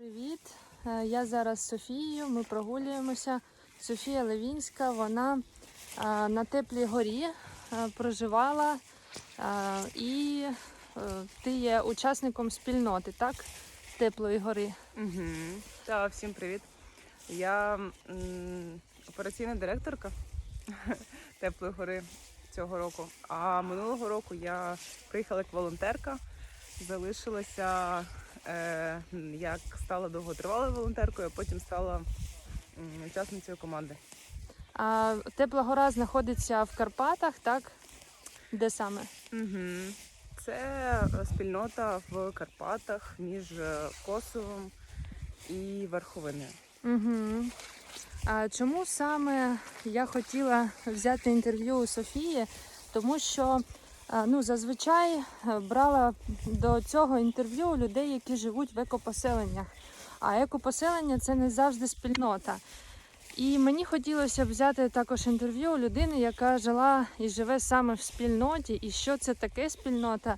Привіт! Е, Я зараз з Софією. Ми прогулюємося. Софія Левінська, вона е, на теплій горі е, проживала і ти є учасником спільноти, так? Теплої гори. Угу. Так, всім привіт. Я м, операційна директорка Теплої гори цього року. А минулого року я приїхала як волонтерка, залишилася як стала довготривалою волонтеркою, а потім стала учасницею команди. А тепла гора знаходиться в Карпатах, так? Де саме? Угу. Це е, спільнота в Карпатах між е, Косовом і Верховиною. Угу. А чому саме я хотіла взяти інтерв'ю у Софії? Тому що ну, зазвичай е, брала до цього інтерв'ю людей, які живуть в екопоселеннях. А екопоселення це не завжди спільнота. І мені хотілося б взяти також інтерв'ю у людини, яка жила і живе саме в спільноті, і що це таке спільнота,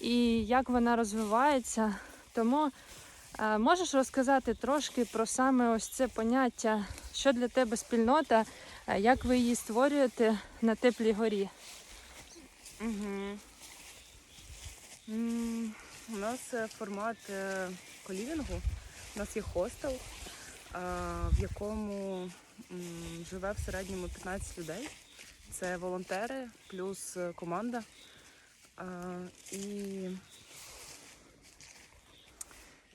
і як вона розвивається. Тому Е, Можеш розказати трошки про саме ось це поняття, що для тебе спільнота, е, як ви її створюєте на теплій горі? Угу. У нас е, формат е, колівінгу. У нас є хостел, е, в якому живе в середньому 15 людей. Це волонтери плюс команда. І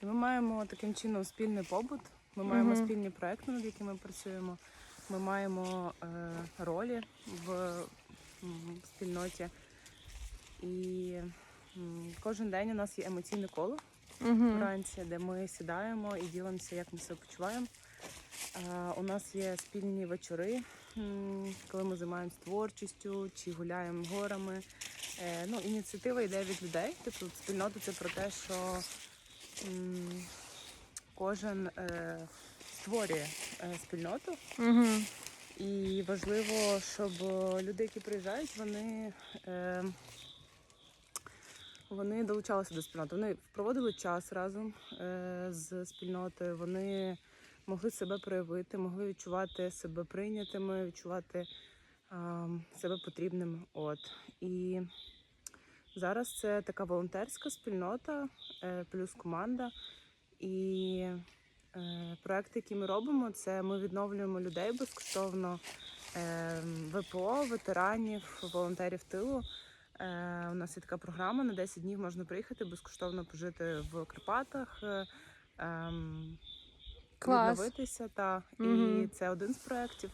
ми маємо таким чином спільний побут. Ми маємо Мгм. спільні проекти, над якими ми працюємо. Ми маємо ролі в спільноті. І кожен день у нас є емоційне коло Угу. вранці, де ми сідаємо і ділимося, як ми себе почуваємо. У нас є спільні вечори, коли ми займаємося творчістю чи гуляємо горами. Е, ну, ініціатива йде від людей. Тобто спільнота це про те, що кожен е, створює е, спільноту. Угу. І важливо, щоб люди, які приїжджають, вони, вони долучалися до спільноти. Вони проводили час разом е, з спільнотою, вони могли себе проявити, могли відчувати себе прийнятими, відчувати себе потрібними. От. І зараз це така волонтерська спільнота, е, плюс команда. І Е, Проекти, які ми робимо, це ми відновлюємо людей безкоштовно ВПО, ветеранів, волонтерів тилу. Е, У нас є така програма на 10 днів можна приїхати безкоштовно пожити в Карпатах, е, ем, Клас. відновитися. Та. І це один з проєктів.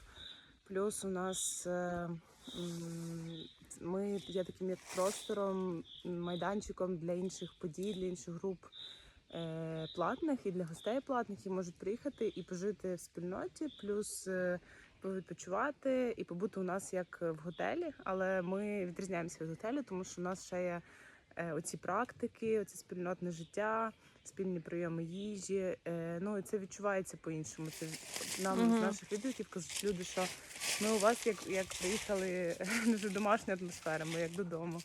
Плюс у нас е, ми є таким як простором, майданчиком для інших подій, для інших груп платних і для гостей платних, які можуть приїхати і пожити в спільноті, плюс е, відпочивати і побути у нас як в готелі. Але ми відрізняємося від готелю, тому що у нас ще є е, оці практики, оце спільнотне життя, спільні прийоми їжі. Е, ну і це відчувається по-іншому. Це нам Мгм. з наших відгуків кажуть люди, що ми у вас як, як приїхали дуже домашня атмосфера, ми як додому.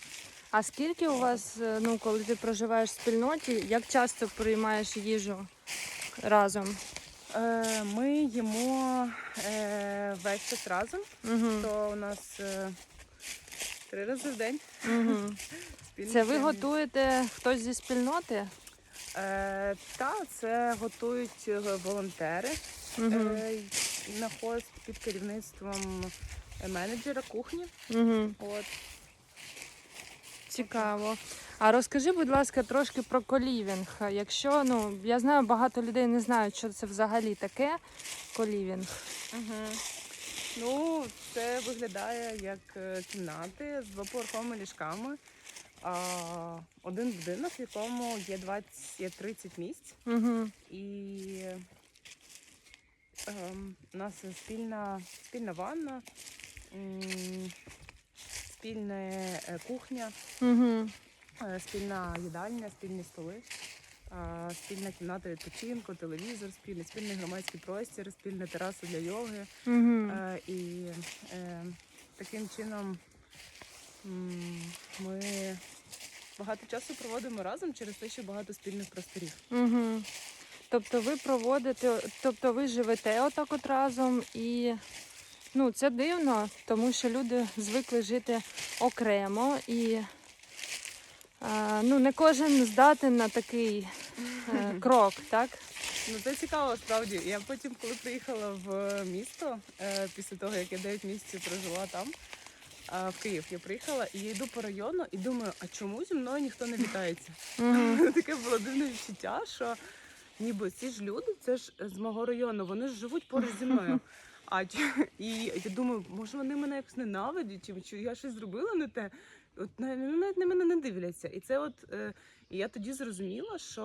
А скільки у вас, е, ну, коли ти проживаєш в спільноті, як часто приймаєш їжу разом? Е, Ми їмо е, весь час разом, Угу. то у нас е, три рази в день. Угу. Це ви готуєте хтось зі спільноти? Е, та це готують волонтери Угу. е, на хост під керівництвом менеджера кухні. Угу. От Цікаво. А розкажи, будь ласка, трошки про колівінг. Якщо ну я знаю, багато людей не знають, що це взагалі таке колівінг. Угу. Ну, це виглядає як е, кімнати з двоповерховими ліжками. А, один будинок, в якому є 20, є 30 місць. Угу. І ем, у нас спільна, спільна ванна, спільна е, кухня, Угу. Е, спільна їдальня, спільні столи, е, спільна кімната відпочинку, телевізор, спільний, спільний громадський простір, спільна тераса для йоги. Угу. І таким чином ми багато часу проводимо разом через те, що багато спільних просторів. Угу. Тобто ви проводите, тобто ви живете отак от разом і ну, це дивно, тому що люди звикли жити окремо і ну, не кожен здатен на такий е, крок, так? Ну це цікаво справді. Я потім, коли приїхала в місто, е, після того як я 9 місяців прожила там, е, в Київ, я приїхала і я йду по району і думаю, а чому зі мною ніхто не вітається? Мгм. Таке було дивне відчуття, що ніби ці ж люди, це ж з мого району, вони ж живуть поруч зі мною. А і я думаю, може вони мене якось ненавидять, чи я щось зробила не те. От навіть, ну, на мене не дивляться. І це от е, і я тоді зрозуміла, що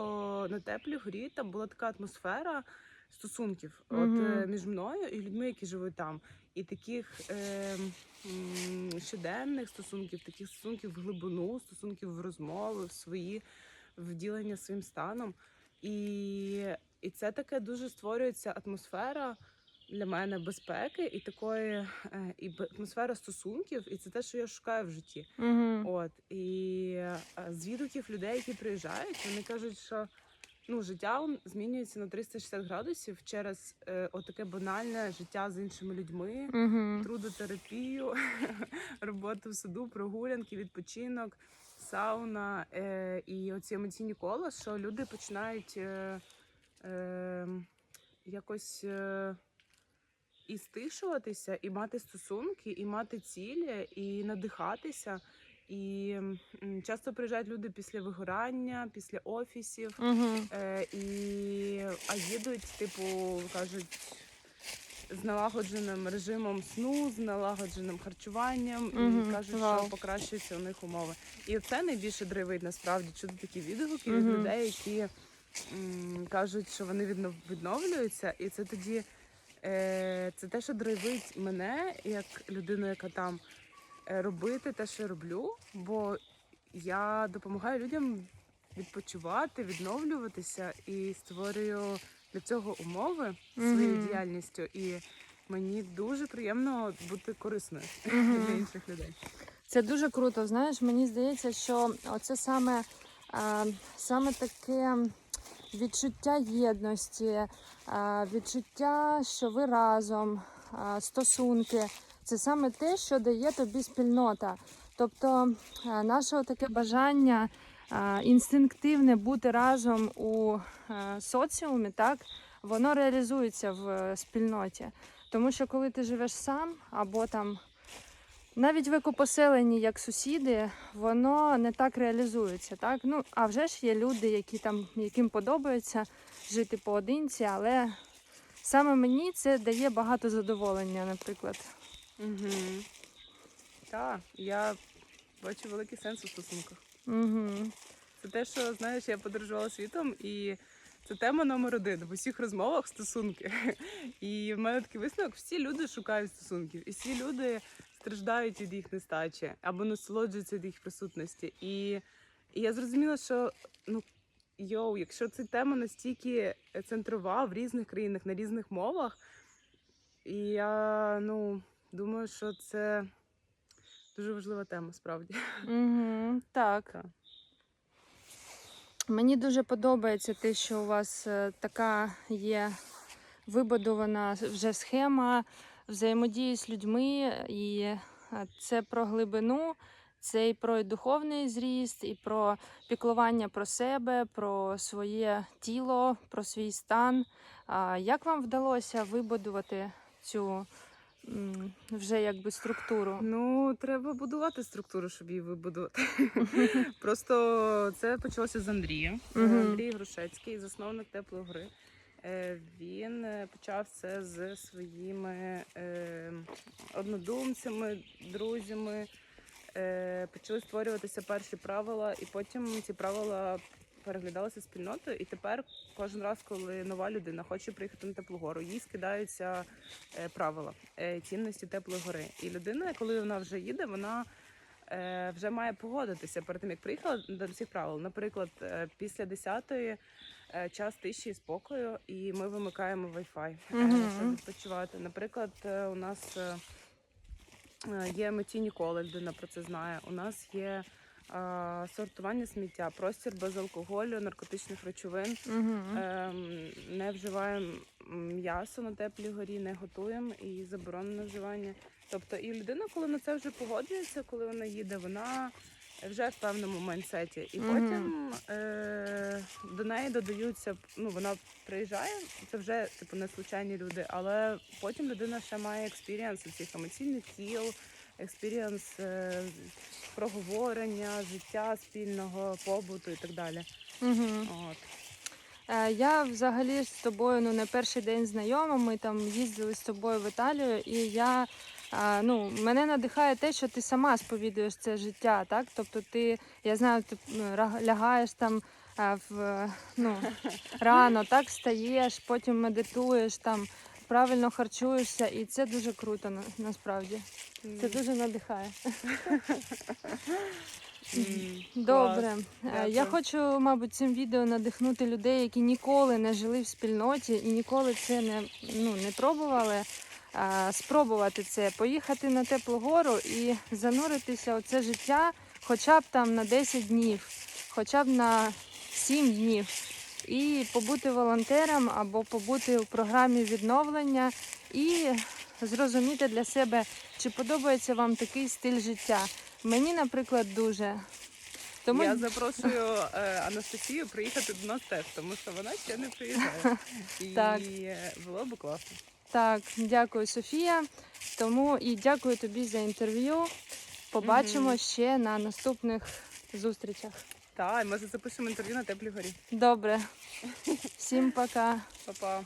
на теплій горі там була така атмосфера стосунків от, е, між мною і людьми, які живуть там. І таких е, м, щоденних стосунків, таких стосунків в глибину, стосунків в розмови, в свої вділення своїм станом. І, і це таке дуже створюється атмосфера для мене безпеки і такої е, і атмосфера стосунків, і це те, що я шукаю в житті. Мгм. От і е, з відгуків людей, які приїжджають, вони кажуть, що ну життя змінюється на 360 градусів через е, отаке банальне життя з іншими людьми, Мгм. трудотерапію, роботу в саду, прогулянки, відпочинок, сауна е, і оці емоційні кола, що люди починають е, е, якось. І стишуватися, і мати стосунки, і мати цілі, і надихатися. І часто приїжджають люди після вигорання, після офісів, Мгм. е, і а їдуть, типу, кажуть, з налагодженим режимом сну, з налагодженим харчуванням, Мгм, і кажуть, вау. що покращуються у них умови. І це найбільше драйвить насправді чути такі відгуки Мгм. від людей, які м, кажуть, що вони віднов- відновлюються, і це тоді це те, що драйвить мене як людину, яка там е, робити те, що я роблю, бо я допомагаю людям відпочивати, відновлюватися і створюю для цього умови своєю Мгм. діяльністю. І мені дуже приємно бути корисною Мгм. для інших людей. Це дуже круто. Знаєш, мені здається, що оце саме, а, саме таке відчуття єдності, відчуття, що ви разом, стосунки. Це саме те, що дає тобі спільнота. Тобто наше таке бажання інстинктивне бути разом у соціумі, так, воно реалізується в е, спільноті. Тому що коли ти живеш сам або там навіть в екопоселенні, як сусіди, воно не так реалізується. Так? Ну, а вже ж є люди, які там, яким подобається жити поодинці, але саме мені це дає багато задоволення, наприклад. Угу. Так, я бачу великий сенс у стосунках. Угу. Це те, що знаєш, я подорожувала світом, і це тема номер один в усіх розмовах стосунки. І в мене такий висновок: всі люди шукають стосунків, і всі люди страждають від їх нестачі або насолоджуються від їх присутності. І, і я зрозуміла, що ну йоу, якщо ця тема настільки центрова в різних країнах на різних мовах, і я ну думаю, що це дуже важлива тема, справді. Угу. Так. Так. Мені дуже подобається те, що у вас е, така є вибудована вже схема взаємодії з людьми, і це про глибину, це і про духовний зріст, і про піклування про себе, про своє тіло, про свій стан. А Як вам вдалося вибудувати цю вже якби структуру? Ну, треба будувати структуру, щоб її вибудувати. Просто це почалося з Андрія. Андрій Грушецький, засновник теплої гори. Е, Він е, почав це з своїми е, однодумцями, друзями. Почали створюватися перші правила, і потім ці правила переглядалися спільнотою. І тепер кожен раз, коли нова людина хоче приїхати на теплу гору, їй скидаються правила цінності теплої гори. І людина, коли вона вже їде, вона вже має погодитися перед тим, як приїхала до цих правил. Наприклад, е, після 10-ї е, час тиші і спокою, і ми вимикаємо Wi-Fi, е, щоб відпочивати. Наприклад, е, у нас е, е, є емоційні кола, людина про це знає. У нас є сортування сміття, простір без алкоголю, наркотичних речовин. Угу. Ем, не вживаємо м'ясо на теплій горі, не готуємо і заборонено вживання. Тобто, і людина, коли на це вже погоджується, коли вона їде, вона вже в певному майнсеті. І Мгм. потім е- до неї додаються, ну вона приїжджає, це вже типу не случайні люди, але потім людина ще має експірієнс цих емоційних кіл, експірієнс е- проговорення, життя спільного, побуту і так далі. Угу. От. Е, Я взагалі з тобою ну не перший день знайома. Ми там їздили з тобою в Італію, і я ну мене надихає те, що ти сама сповідуєш це життя, так? Тобто, ти я знаю, ти лягаєш там в ну рано, так стаєш, потім медитуєш там. Правильно харчуєшся, і це дуже круто на- насправді. Це дуже надихає. М, Добре, клас. Е, я хочу, мабуть, цим відео надихнути людей, які ніколи не жили в спільноті і ніколи це не, ну, не пробували. Спробувати це, поїхати на теплу гору і зануритися у це життя хоча б там на 10 днів, хоча б на 7 днів, і побути волонтером або побути у програмі відновлення і зрозуміти для себе, чи подобається вам такий стиль життя. Мені, наприклад, дуже. Тому Я запрошую е, Анастасію приїхати до нас теж, тому що вона ще не приїжджає. І Так. е, було б класно. Так, дякую, Софія. Тому і дякую тобі за інтерв'ю. Побачимо Мгм. ще на наступних зустрічах. Так, і може запишемо інтерв'ю на теплій горі. Добре. Всім пока. Па-па.